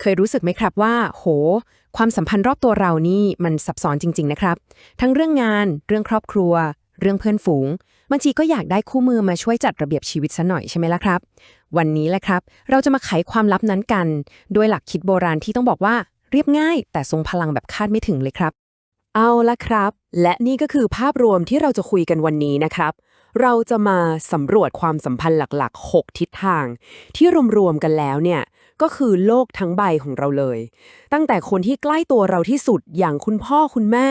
เคยรู้สึกไหมครับว่า โห ความสัมพันธ์รอบตัวเรานี่มันซับซ้อนจริง ๆ นะครับ ทั้งเรื่องงาน เรื่องครอบครัว เรื่องเพื่อนฝูงบางทีก็อยากได้คู่มือมาช่วยจัดระเบียบชีวิตซะหน่อยใช่ไหมล่ะครับ วันนี้แหละครับ เราจะมาไขความลับนั้นกันโดยหลักคิดโบราณที่ต้องบอกว่าเรียบง่าย แต่ทรงพลังแบบคาดไม่ถึงเลยครับ เอาละครับ และนี่ก็คือภาพรวมที่เราจะคุยกันวันนี้นะครับ เราจะมาสำรวจความสัมพันธ์หลักๆ 6 ทิศทาง ที่รวมๆกันแล้วเนี่ย ก็คือโลกทั้งใบของเราเลย ตั้งแต่คนที่ใกล้ตัวเราที่สุดอย่างคุณพ่อคุณแม่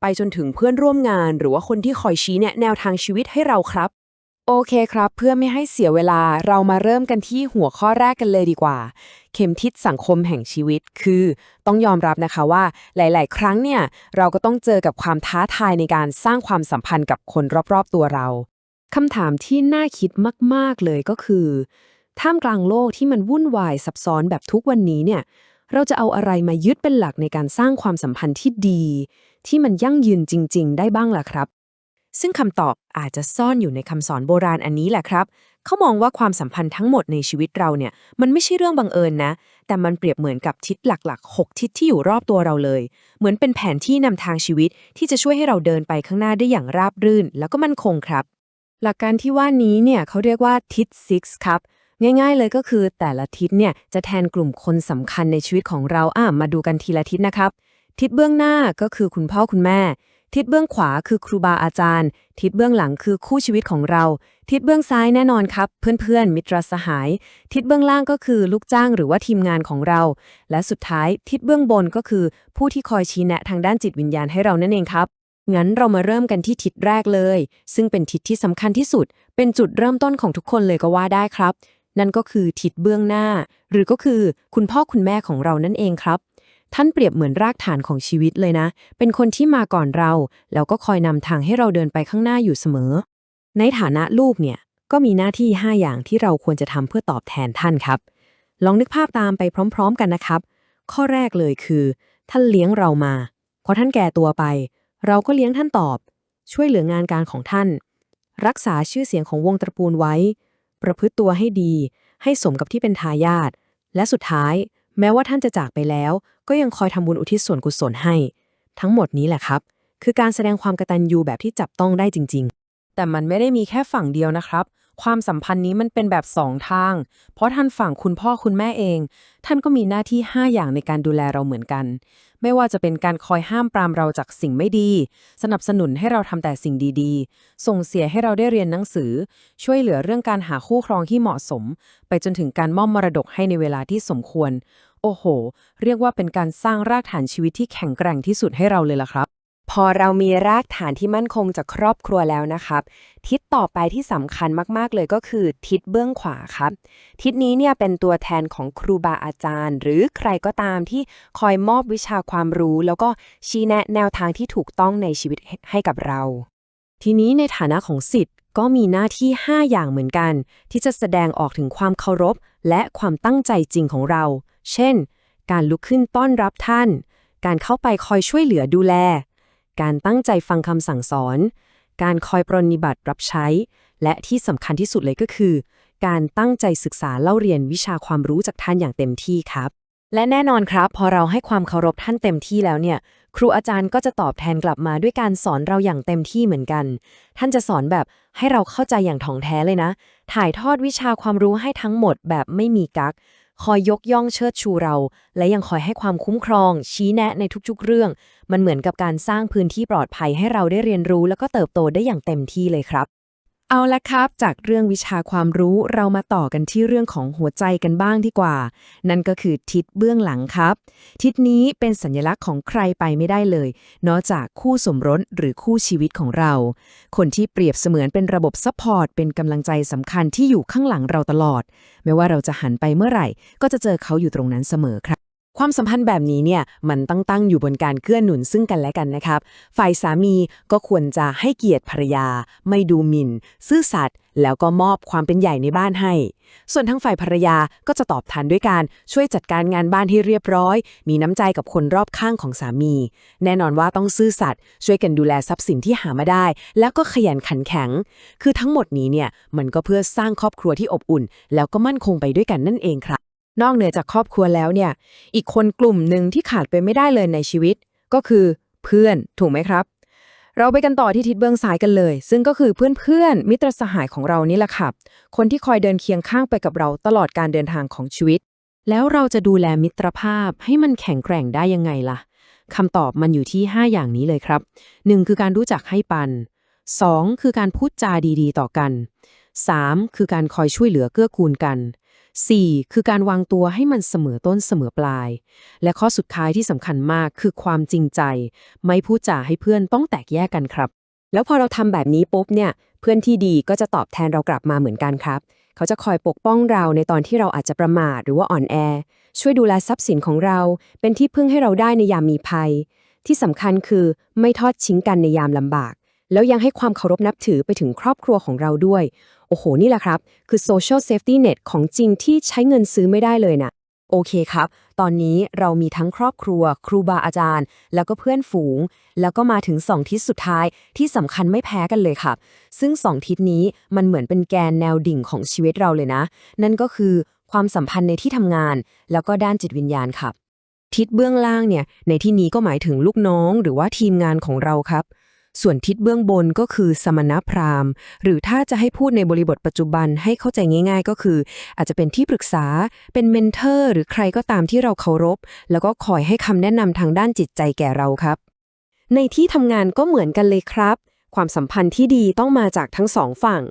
ไปจนถึงเพื่อนร่วมงาน หรือว่าคนที่คอยชี้แนะแนวทางชีวิตให้เราครับ โอเคครับ เพื่อไม่ให้เสียเวลาเรามาเริ่มกันที่หัวข้อแรกกันเลยดีกว่า เข็มทิศสังคมแห่งชีวิต คือ ต้องยอมรับนะคะว่า หลาย ๆ ครั้งเนี่ยเราก็ต้องเจอกับความท้าทายในการสร้างความสัมพันธ์กับคนรอบ ๆ ตัวเราคำถามที่น่าคิดมาก ๆ เลยก็คือ ท่ามกลางโลกที่มันวุ่นวายซับซ้อนแบบทุกวันนี้เนี่ย เราจะเอาอะไรมายึดเป็นหลักในการสร้างความสัมพันธ์ที่ดี ที่มันยั่งยืนจริง ๆ ได้บ้างล่ะครับ ซึ่งคำตอบอาจจะซ่อนอยู่ในคำสอนโบราณอันนี้แหละครับ เขามองว่าความสัมพันธ์ทั้งหมดในชีวิตเราเนี่ย มันไม่ใช่เรื่องบังเอิญนะ แต่มันเปรียบเหมือนกับทิศหลักๆ 6 ทิศที่อยู่รอบตัวเราเลย เหมือนเป็นแผนที่นำทางชีวิตที่จะช่วยให้เราเดินไปข้างหน้าได้อย่างราบรื่น แล้วก็มั่นคงครับ หลักการที่ว่านี้เนี่ยเขาเรียกว่าทิศ 6 ครับ ง่ายๆเลยก็คือแต่ละทิศเนี่ยจะแทนกลุ่มคนสำคัญในชีวิตของเราอะมาดูกันทีละทิศนะครับ ทิศเบื้องหน้าก็คือคุณพ่อคุณแม่ ทิศเบื้องขวาคือครูบาอาจารย์ ทิศเบื้องหลังคือคู่ชีวิตของเรา ทิศเบื้องซ้ายแน่นอนครับ เพื่อนๆ มิตรสหาย ทิศเบื้องล่างก็คือลูกจ้างหรือว่าทีมงานของเรา และสุดท้ายทิศเบื้องบนก็คือ ผู้ที่คอยชี้แนะทางด้านจิตวิญญาณให้เรานั่นเองครับงั้นเรามาเริ่มกันที่ทิศแรกเลย ซึ่งเป็นทิศที่สำคัญที่สุด เป็นจุดเริ่มต้นของทุกคนเลยก็ว่าได้ครับ นั่นก็คือทิศเบื้องหน้า หรือก็คือคุณพ่อคุณแม่ของเรานั่นเองครับ ท่านเปรียบเหมือนรากฐานของชีวิตเลยนะ เป็นคนที่มาก่อนเรา แล้วก็คอยนำทางให้เราเดินไปข้างหน้าอยู่เสมอ ในฐานะลูกเนี่ยก็มีหน้าที่ 5 อย่างที่เราควรจะทำเพื่อตอบแทนท่านครับ ลองนึกภาพตามไปพร้อม ๆ กันนะครับ ข้อแรกเลยคือ ท่านเลี้ยงเรามาพอท่านแก่ตัวไป เราก็เลี้ยงท่านตอบ ช่วยเหลืองานการของท่าน รักษาชื่อเสียงของวงตระกูลไว้ ประพฤติตัวให้ดี ให้สมกับที่เป็นทายาทและสุดท้าย แม้ว่าท่านจะจากไปแล้ว ก็ยังคอยทำบุญอุทิศส่วนกุศลให้ ทั้งหมดนี้แหละครับ คือการแสดงความกตัญญูแบบที่จับต้องได้จริง ๆ แต่มันไม่ได้มีแค่ฝั่งเดียวนะครับ ความสัมพันธ์นี้มันเป็นแบบสองทาง เพราะท่านฝั่งคุณพ่อคุณแม่เอง ท่านก็มีหน้าที่ 5 อย่างในการดูแลเราเหมือนกัน ไม่ว่าจะเป็นการคอยห้ามปรามเราจากสิ่งไม่ดี สนับสนุนให้เราทำแต่สิ่งดีๆ ส่งเสียให้เราได้เรียนหนังสือ ช่วยเหลือเรื่องการหาคู่ครองที่เหมาะสม ไปจนถึงการมอบมรดกให้ในเวลาที่สมควร โอ้โห เรียกว่าเป็นการสร้างรากฐานชีวิตที่แข็งแกร่งที่สุดให้เราเลยล่ะครับ พอเรามีรากฐานที่มั่นคงจากครอบครัวแล้วนะครับ ทิศต่อไปที่สำคัญมาก ๆ เลยก็คือทิศเบื้องขวาครับ ทิศนี้เนี่ยเป็นตัวแทนของครูบาอาจารย์ หรือใครก็ตามที่คอยมอบวิชาความรู้ แล้วก็ชี้แนะแนวทางที่ถูกต้องในชีวิตให้กับเรา ทีนี้ในฐานะของสิทธิ์ก็มีหน้าที่ 5 อย่างเหมือนกัน ที่จะแสดงออกถึงความเคารพ และความตั้งใจจริงของเรา เช่น การลุกขึ้นต้อนรับท่าน การเข้าไปคอยช่วยเหลือดูแล การตั้งใจฟังคำสั่งสอน การคอยปรนนิบัติรับใช้ และที่สำคัญที่สุดเลยก็คือ การตั้งใจศึกษาเล่าเรียนวิชาความรู้จากท่านอย่างเต็มที่ครับ และแน่นอนครับ พอเราให้ความเคารพท่านเต็มที่แล้วเนี่ย ครูอาจารย์ก็จะตอบแทนกลับมาด้วยการสอนเราอย่างเต็มที่เหมือนกัน ท่านจะสอนแบบให้เราเข้าใจอย่างถ่องแท้เลยนะ ถ่ายทอดวิชาความรู้ให้ทั้งหมดแบบไม่มีกัก คอยยกย่องเชิดชูเรา และยังคอยให้ความคุ้มครอง ชี้แนะในทุกๆเรื่อง มันเหมือนกับการสร้างพื้นที่ปลอดภัยให้เราได้เรียนรู้ แล้วก็เติบโตได้อย่างเต็มที่เลยครับ เอาละครับ จากเรื่องวิชาความรู้เรามาต่อกันที่เรื่องของหัวใจกันบ้างดีกว่า นั่นก็คือทิศเบื้องหลังครับ ทิศนี้เป็นสัญลักษณ์ของใครไปไม่ได้เลย นอกจากคู่สมรสหรือคู่ชีวิตของเรา คนที่เปรียบเสมือนเป็นระบบซัพพอร์ตเป็นกำลังใจสำคัญที่อยู่ข้างหลังเราตลอด ไม่ว่าเราจะหันไปเมื่อไหร่ ก็จะเจอเขาอยู่ตรงนั้นเสมอครับ ความสัมพันธ์แบบนี้เนี่ยมันตั้งตั้งอยู่บนการเกื้อหนุนซึ่งกันและกันนะครับ ฝ่ายสามีก็ควรจะให้เกียรติภรรยา ไม่ดูหมิ่น ซื่อสัตย์แล้วก็มอบความเป็นใหญ่ในบ้านให้ ส่วนทั้งฝ่ายภรรยาก็จะตอบแทนด้วยการช่วยจัดการงานบ้านให้เรียบร้อย มีน้ำใจกับคนรอบข้างของสามี แน่นอนว่าต้องซื่อสัตย์ช่วยกันดูแลทรัพย์สินที่หามาได้ แล้วก็ขยันขันแข็ง คือทั้งหมดนี้เนี่ยมันก็เพื่อสร้างครอบครัวที่อบอุ่น แล้วก็มั่นคงไปด้วยกันนั่นเองครับ นอกเหนือจากครอบครัวแล้วเนี่ย อีกคนกลุ่มหนึ่งที่ขาดไปไม่ได้เลยในชีวิต ก็คือเพื่อนถูกไหมครับ เราไปกันต่อที่ทิศเบื้องซ้ายกันเลย ซึ่งก็คือเพื่อนๆมิตรสหายของเรานี่แหละครับ คนที่คอยเดินเคียงข้างไปกับเราตลอดการเดินทางของชีวิต แล้วเราจะดูแลมิตรภาพให้มันแข็งแกร่งได้ยังไงล่ะคำตอบมันอยู่ที่ 5 อย่างนี้เลยครับ 1. คือการรู้จักให้ปัน 2. คือการพูดจาดีๆ ต่อกัน 3. คือการคอยช่วยเหลือเกื้อกูลกัน 4. คือการวางตัวให้มันเสมอต้นเสมอปลาย และข้อสุดท้ายที่สำคัญมากคือความจริงใจ ไม่พูดจาให้เพื่อนต้องแตกแยกกันครับ แล้วพอเราทำแบบนี้ปุ๊บเนี่ย เพื่อนที่ดีก็จะตอบแทนเรากลับมาเหมือนกันครับ เขาจะคอยปกป้องเราในตอนที่เราอาจจะประมาทหรือว่าอ่อนแอ ช่วยดูแลทรัพย์สินของเรา เป็นที่พึ่งให้เราได้ในยามมีภัย ที่สำคัญคือไม่ทอดทิ้งกันในยามลำบาก แล้วยังให้ความเคารพนับถือไปถึงครอบครัวของเราด้วย อ้โห นี่แหละครับ คือ social safety net ของจริงที่ใช้เงินซื้อไม่ได้เลยนะโอเคครับ ตอนนี้เรามีทั้งครอบครัว ครูบาอาจารย์ แล้วก็เพื่อนฝูง แล้วก็มาถึง 2 ทิศสุดท้ายที่สำคัญไม่แพ้กันเลยครับ ซึ่ง 2 ทิศนี้มันเหมือนเป็นแกนแนวดิ่งของชีวิตเราเลยนะ นั่นก็คือความสัมพันธ์ในที่ทำงาน แล้วก็ด้านจิตวิญญาณครับ ทิศเบื้องล่างเนี่ย ในที่นี้ก็หมายถึงลูกน้องหรือว่าทีมงานของเราครับ ส่วนทิศเบื้องบนก็คือสมณพราหมณ์ หรือถ้าจะให้พูดในบริบทปัจจุบันให้เข้าใจง่าย ๆ ก็คือ อาจจะเป็นที่ปรึกษา เป็นเมนเทอร์ หรือใครก็ตามที่เราเคารพ แล้วก็คอยให้คำแนะนำทางด้านจิตใจแก่เราครับ ในที่ทำงานก็เหมือนกันเลยครับ ความสัมพันธ์ที่ดีต้องมาจากทั้งสองฝั่ง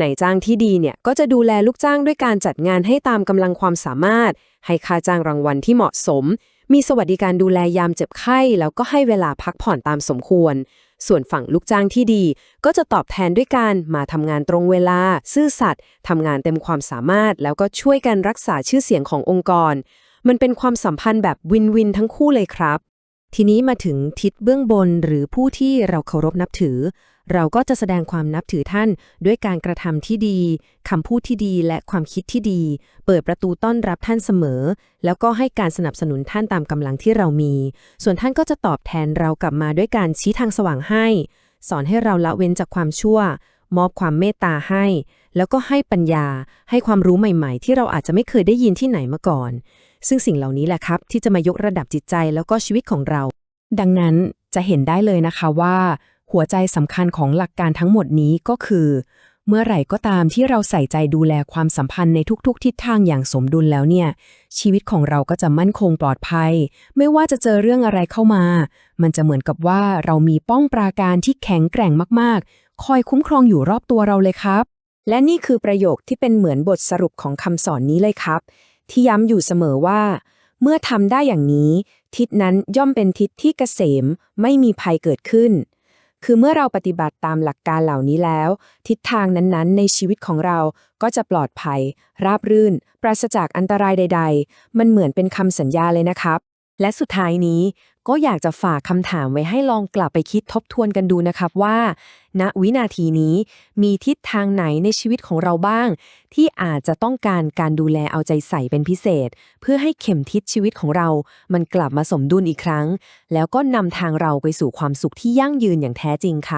นายจ้างที่ดีเนี่ยก็จะดูแลลูกจ้างด้วยการจัดงานให้ตามกำลังความสามารถ ให้ค่าจ้างรางวัลที่เหมาะสม มีสวัสดิการดูแลยามเจ็บไข้ แล้วก็ให้เวลาพักผ่อนตามสมควร ส่วนฝั่งลูกจ้างที่ดี ก็จะตอบแทนด้วยการมาทำงานตรงเวลา ซื่อสัตย์ทำงานเต็มความสามารถ แล้วก็ช่วยกันรักษาชื่อเสียงขององค์กร มันเป็นความสัมพันธ์แบบวินวินทั้งคู่เลยครับ ทีนี้มาถึงทิศเบื้องบนหรือผู้ที่เราเคารพนับถือ เราก็จะแสดงความนับถือท่านด้วยการกระทำที่ดีคำพูดที่ดีและความคิดที่ดี เปิดประตูต้อนรับท่านเสมอ แล้วก็ให้การสนับสนุนท่านตามกำลังที่เรามี ส่วนท่านก็จะตอบแทนเรากลับมาด้วยการชี้ทางสว่างให้ สอนให้เราละเว้นจากความชั่ว มอบความเมตตาให้ แล้วก็ให้ปัญญา ให้ความรู้ใหม่ ๆ ที่เราอาจจะไม่เคยได้ยินที่ไหนมาก่อน ซึ่งสิ่งเหล่านี้แหละครับที่จะมายกระดับจิตใจแล้วก็ชีวิตของเรา ดังนั้นจะเห็นได้เลยนะคะว่า หัวใจสำคัญของหลักการทั้งหมดนี้ก็คือ เมื่อไหร่ก็ตามที่เราใส่ใจดูแลความสัมพันธ์ในทุกๆ ทิศทางอย่างสมดุลแล้วเนี่ย ชีวิตของเราก็จะมั่นคงปลอดภัย ไม่ว่าจะเจอเรื่องอะไรเข้ามา มันจะเหมือนกับว่าเรามีป้องปราการที่แข็งแกร่งมากๆ คอยคุ้มครองอยู่รอบตัวเราเลยครับและนี่คือประโยคที่เป็นเหมือนบทสรุปของคำสอนนี้เลยครับ ที่ย้ำอยู่เสมอว่า เมื่อทำได้อย่างนี้ ทิศนั้นย่อมเป็นทิศที่เกษมไม่มีภัยเกิดขึ้น คือเมื่อเราปฏิบัติตามหลักการเหล่านี้แล้ว ทิศทางนั้นๆ ในชีวิตของเราก็จะปลอดภัย ราบรื่น ปราศจากอันตรายใด ๆ มันเหมือนเป็นคำสัญญาเลยนะครับ และสุดท้ายนี้ก็อยากจะฝากคำถามไว้ให้ลองกลับไปคิดทบทวนกันดูนะครับว่า ณวินาทีนี้มีทิศทางไหนในชีวิตของเราบ้าง ที่อาจจะต้องการการดูแลเอาใจใส่เป็นพิเศษ เพื่อให้เข็มทิศชีวิตของเรา มันกลับมาสมดุลอีกครั้ง แล้วก็นำทางเราไปสู่ความสุขที่ยั่งยืนอย่างแท้จริงครับ